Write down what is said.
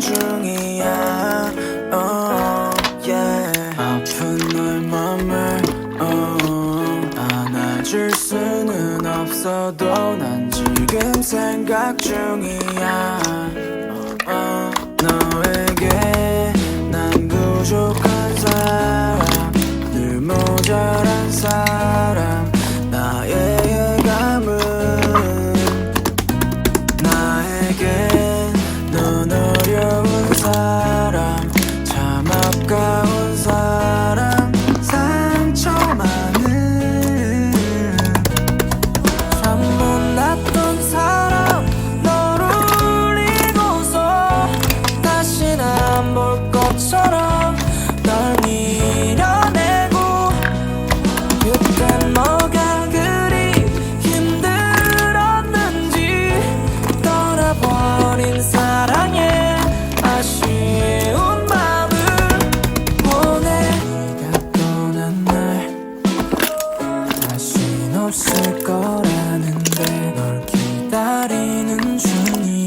중이야 oh, yeah. 아픈 널 맘을 oh, 안아줄 수는 없어도 난 지금 생각 중이야 없을 거라는데 널 기다리는 중이야